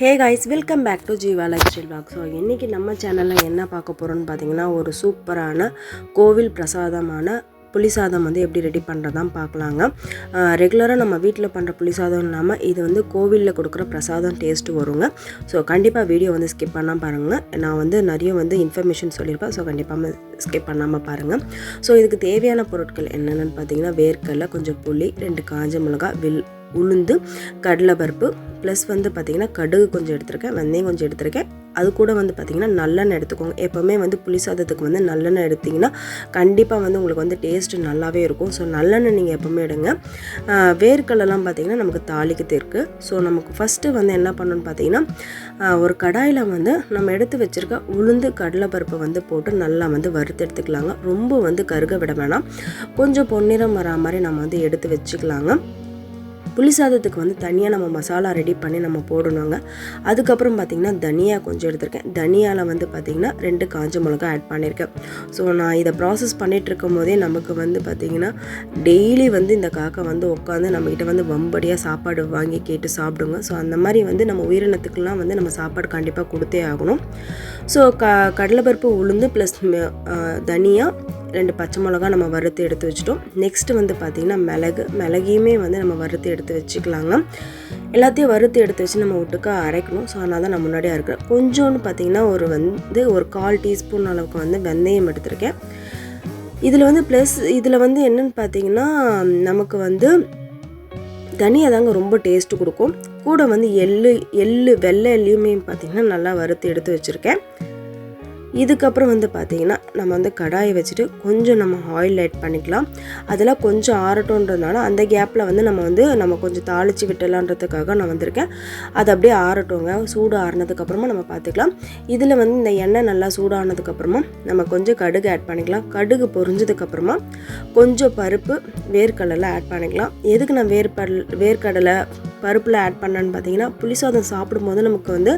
Hey guys welcome back to Jeeva life style Bagh so இன்றைக்கி நம்ம சேனலில் என்ன பார்க்க போகிறோன்னு பார்த்தீங்கன்னா ஒரு சூப்பரான கோவில் பிரசாதமான புளிசாதம் வந்து எப்படி ரெடி பண்ணுறதான் பார்க்கலாங்க ரெகுலராக நம்ம வீட்டில் பண்ணுற புளிசாதம் இல்லாமல் இது வந்து கோவிலில் கொடுக்குற பிரசாதம் டேஸ்ட்டு வருங்க. ஸோ கண்டிப்பாக வீடியோ வந்து ஸ்கிப் பண்ணால் பாருங்கள் நான் வந்து நிறைய வந்து இன்ஃபர்மேஷன் சொல்லியிருப்பேன். ஸோ கண்டிப்பாக ஸ்கிப் பண்ணாமல் பாருங்கள் ஸோ இதுக்கு தேவையான பொருட்கள் என்னென்னு பார்த்தீங்கன்னா வேர்க்கடலை கொஞ்சம் புளி ரெண்டு காஞ்ச மிளகாய் வில் உளுந்து கடலைப்பருப்பு ப்ளஸ் வந்து பார்த்திங்கன்னா கடுகு கொஞ்சம் எடுத்திருக்கேன் வெந்தயம் கொஞ்சம் எடுத்திருக்கேன். அது கூட வந்து பார்த்திங்கன்னா நல்லெண்ணெய் எடுத்துக்கோங்க. எப்போவுமே வந்து புளி சாதத்துக்கு வந்து நல்லெண்ணெய் எடுத்திங்கன்னா கண்டிப்பாக வந்து உங்களுக்கு வந்து டேஸ்ட்டு நல்லாவே இருக்கும். ஸோ நல்லெண்ணெய் நீங்கள் எப்போவுமே எடுங்க. வேர்க்கடலாம் பார்த்திங்கன்னா நமக்கு தாளிக்கு தெற்கு ஸோ நமக்கு ஃபஸ்ட்டு வந்து என்ன பண்ணணும்னு பார்த்திங்கன்னா ஒரு கடாயில் வந்து நம்ம எடுத்து வச்சுருக்க உளுந்து கடலைப்பருப்பை வந்து போட்டு நல்லா வந்து வறுத்து எடுத்துக்கலாங்க. ரொம்ப வந்து கருக விட வேணாம். கொஞ்சம் பொன்னிறம் வரா மாதிரி நம்ம வந்து எடுத்து வச்சுக்கலாங்க. புளி சாதத்துக்கு வந்து தனியாக நம்ம மசாலா ரெடி பண்ணி நம்ம போடணுங்க. அதுக்கப்புறம் பார்த்திங்கன்னா தனியா கொஞ்சம் எடுத்திருக்கேன். தனியாவில் வந்து பார்த்திங்கன்னா ரெண்டு காஞ்ச மிளகா ஆட் பண்ணியிருக்கேன் ஸோ நான் இதை ப்ராசஸ் பண்ணிகிட்டு இருக்கும் போதே நமக்கு வந்து பார்த்திங்கன்னா டெய்லி வந்து இந்த காக்கா வந்து உட்காந்து நம்மக்கிட்ட வந்து வம்படியாக சாப்பாடு வாங்கி கேட்டு சாப்பிடுங்க. ஸோ அந்த மாதிரி வந்து நம்ம உயிரினத்துக்கெலாம் வந்து நம்ம சாப்பாடு கண்டிப்பாக கொடுத்தே ஆகணும். ஸோ க கடலைப்பருப்பு உளுந்து ப்ளஸ் தனியாக ரெண்டு பச்சை மிளகா நம்ம வறுத்து எடுத்து வச்சுட்டோம். நெக்ஸ்ட்டு வந்து பார்த்திங்கன்னா மிளகு. மிளகையுமே வந்து நம்ம வறுத்து எடுத்து வச்சுக்கலாங்க. எல்லாத்தையும் வறுத்து எடுத்து வச்சு நம்ம விட்டுக்கா அரைக்கணும். ஸோ அதனால் தான் நான் முன்னாடியே இருக்கிறேன் கொஞ்சோன்னு பார்த்திங்கன்னா ஒரு வந்து ஒரு கால் டீஸ்பூன் அளவுக்கு வந்து வெந்தயம் எடுத்திருக்கேன். இதில் வந்து ப்ளஸ் இதில் வந்து என்னென்னு பார்த்தீங்கன்னா நமக்கு வந்து தனியாக தாங்க ரொம்ப டேஸ்ட்டு கொடுக்கும். கூட வந்து எள்ளு எள்ளு வெள்ளை எள்ளையுமே பார்த்திங்கன்னா நல்லா வறுத்து எடுத்து வச்சுருக்கேன். இதுக்கப்புறம் வந்து பார்த்திங்கன்னா நம்ம வந்து கடாயை வச்சுட்டு கொஞ்சம் நம்ம ஆயில் ஆட் பண்ணிக்கலாம். அதெல்லாம் கொஞ்சம் ஆறட்டோன்றதுனால அந்த கேப்பில் வந்து நம்ம வந்து நம்ம கொஞ்சம் தாளித்து விட்டலான்றதுக்காக நான் வந்திருக்கேன். அது அப்படியே ஆறட்டோங்க. சூடு ஆறினதுக்கப்புறமா நம்ம பார்த்துக்கலாம். இதில் வந்து இந்த எண்ணெய் நல்லா சூடானதுக்கப்புறமா நம்ம கொஞ்சம் கடுகு ஆட் பண்ணிக்கலாம். கடுகு பொரிஞ்சதுக்கப்புறமா கொஞ்சம் பருப்பு வேர்க்கடலை ஆட் பண்ணிக்கலாம். எதுக்கு நான் வேர்க்கடல் வேர்க்கடலை பருப்பில் ஆட் பண்ணேன்னு பார்த்தீங்கன்னா புளிசாதம் சாப்பிடும்போது நமக்கு வந்து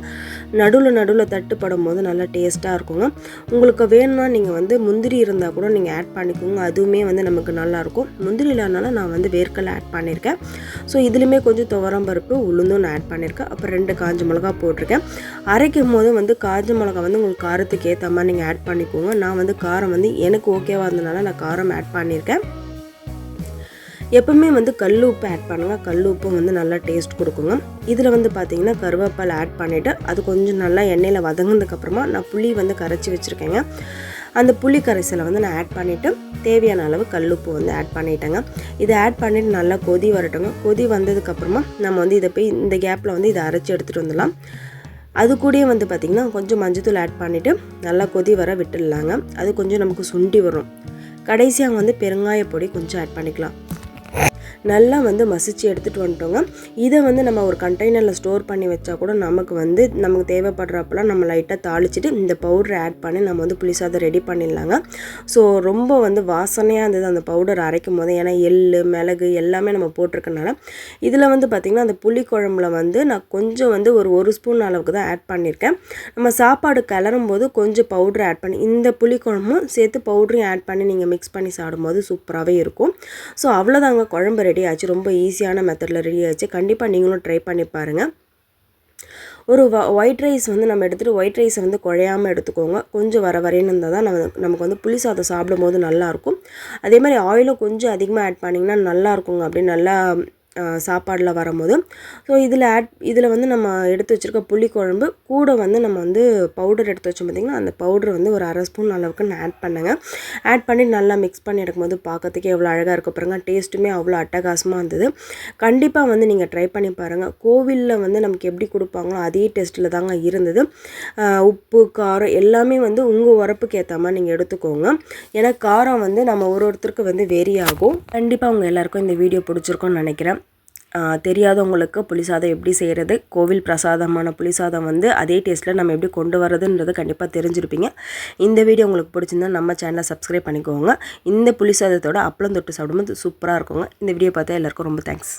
நடுவில் நடுவில் தட்டுப்படும் போது நல்லா டேஸ்ட்டாக இருக்குங்க. உங்களுக்கு வேணும்னா நீங்கள் வந்து முந்திரி இருந்தால் கூட நீங்கள் ஆட் பண்ணிக்கோங்க. அதுவுமே வந்து நமக்கு நல்லாயிருக்கும் முந்திரி இல்லாதனால நான் வந்து வேர்க்கடலை ஆட் பண்ணியிருக்கேன் ஸோ இதுலேயுமே கொஞ்சம் துவரம் பருப்பு உளுந்தும் நான் ஆட் பண்ணியிருக்கேன் அப்புறம் ரெண்டு காஞ்ச மிளகா போட்டிருக்கேன். அரைக்கும் போது வந்து காஞ்ச மிளகா வந்து உங்களுக்கு காரத்துக்கு ஏற்ற மாதிரி நீங்கள் ஆட் பண்ணிக்கோங்க. நான் வந்து காரம் வந்து எனக்கு ஓகேவாக இருந்ததுனால நான் காரம் ஆட் பண்ணியிருக்கேன் எப்பவுமே வந்து கல் உப்பு ஆட் பண்ணுங்க. கல் உப்பும் வந்து நல்லா டேஸ்ட் கொடுக்குங்க. இதில் வந்து பார்த்தீங்கன்னா கருவேப்பால் ஆட் பண்ணிவிட்டு அது கொஞ்சம் நல்லா எண்ணெயில் வதங்கினதுக்கப்புறமா நான் புளி வந்து கரைச்சி வச்சுருக்கேங்க. அந்த புளி கரைசலை வந்து நான் ஆட் பண்ணிவிட்டு தேவையான அளவு கல்லுப்பு வந்து ஆட் பண்ணிட்டேங்க. இதை ஆட் பண்ணிவிட்டு நல்லா கொதி வரட்டுங்க. கொதி வந்ததுக்கப்புறமா நம்ம வந்து இதை போய் இந்த கேப்பில் வந்து இதை அரைச்சி எடுத்துகிட்டு வந்துடலாம். அது கூடயே வந்து பார்த்திங்கன்னா கொஞ்சம் மஞ்சத்தூள் ஆட் பண்ணிவிட்டு நல்லா கொதி வர விட்டுடலாங்க. அது கொஞ்சம் நமக்கு சுண்டி வரும். கடைசியாக வந்து பெருங்காய பொடி கொஞ்சம் ஆட் பண்ணிக்கலாம். நல்லா வந்து மசிச்சு எடுத்துகிட்டு வந்துட்டோங்க. இதை வந்து நம்ம ஒரு கண்டெய்னரில் ஸ்டோர் பண்ணி வச்சா கூட நமக்கு வந்து நமக்கு தேவைப்படுறப்பெல்லாம் நம்ம லைட்டாக தாளிச்சிட்டு இந்த பவுடரை ஆட் பண்ணி நம்ம வந்து புளிசாதம் ரெடி பண்ணிடலாங்க. ஸோ ரொம்ப வந்து வாசனையாக இருந்தது அந்த பவுடர் அரைக்கும் போது. ஏன்னா எள் மிளகு எல்லாமே நம்ம போட்டிருக்கனால இதில் வந்து பார்த்திங்கன்னா அந்த புளி குழம்புல வந்து நான் கொஞ்சம் வந்து ஒரு ஒரு ஸ்பூன் அளவுக்கு தான் ஆட் பண்ணியிருக்கேன் நம்ம சாப்பாடு கிளறும் போது கொஞ்சம் பவுடர் ஆட் பண்ணி இந்த புளி குழம்பும் சேர்த்து பவுடரையும் ஆட் பண்ணி நீங்கள் மிக்ஸ் பண்ணி சாப்பிடும்போது சூப்பராகவே இருக்கும். ஸோ அவ்வளோதாங்க குழம்பு ரெடி ஆச்சு. ரொம்ப ஈஸியான மெத்தடில் ரெடி ஆச்சு. கண்டிப்பாக நீங்களும் ட்ரை பண்ணி பாருங்கள் ஒரு ஒயிட் ரைஸ் வந்து நம்ம எடுத்துகிட்டு ஒயிட் ரைஸை வந்து குழையாமல் எடுத்துக்கோங்க. கொஞ்சம் வர வரையின்னு இருந்தால் தான் நம்ம நமக்கு வந்து புளி சாதம் சாப்பிடும் போது நல்லாயிருக்கும் அதே மாதிரி ஆயிலும் கொஞ்சம் அதிகமாக ஆட் பண்ணிங்கன்னா நல்லாயிருக்குங்க அப்படின்னு நல்லா சாப்பாடில் வரும்போது. ஸோ இதில் ஆட் இதில் வந்து நம்ம எடுத்து வச்சுருக்க புளிக்குழம்பு கூட வந்து நம்ம வந்து பவுடர் எடுத்து வச்சோம் பார்த்திங்கன்னா அந்த பவுடர் வந்து ஒரு அரை ஸ்பூன் அளவுக்கு நான் ஆட் பண்ணுங்க. ஆட் பண்ணி நல்லா மிக்ஸ் பண்ணி எடுக்கும்போது பார்க்கறதுக்கே எவ்வளோ அழகாக இருக்க பாருங்க. டேஸ்ட்டுமே அவ்வளோ அட்டகாசமாக இருந்தது. கண்டிப்பாக வந்து நீங்கள் ட்ரை பண்ணி பாருங்கள் கோவிலில் வந்து நமக்கு எப்படி கொடுப்பாங்களோ அதே டேஸ்ட்டில் தாங்க இருந்தது. உப்பு காரம் எல்லாமே வந்து உங்கள் உரப்புக்கு ஏற்ற மாதிரி நீங்கள் எடுத்துக்கோங்க. ஏன்னா காரம் வந்து நம்ம ஒரு ஒருத்தருக்கு வந்து வெரி ஆகும். கண்டிப்பாக உங்கள் எல்லாருக்கும் இந்த வீடியோ பிடிச்சிருக்கோன்னு நினைக்கிறேன். தெரியாதவங்களுக்கு புளிசாதம் எப்படி செய்கிறது கோவில் பிரசாதமான புளிசாதம் வந்து அதே டேஸ்ட்டில் நம்ம எப்படி கொண்டு வரதுன்றது கண்டிப்பாக தெரிஞ்சிருப்பீங்க. இந்த வீடியோ உங்களுக்கு பிடிச்சிருந்தா நம்ம சேனலை சப்ஸ்கிரைப் பண்ணிக்கோங்க. இந்த புளிசாதத்தோட அப்பளம் தொட்டு சாப்பிடும்போது சூப்பராக இருக்குங்க. இந்த வீடியோ பார்த்தா எல்லாருக்கும் ரொம்ப தேங்க்ஸ்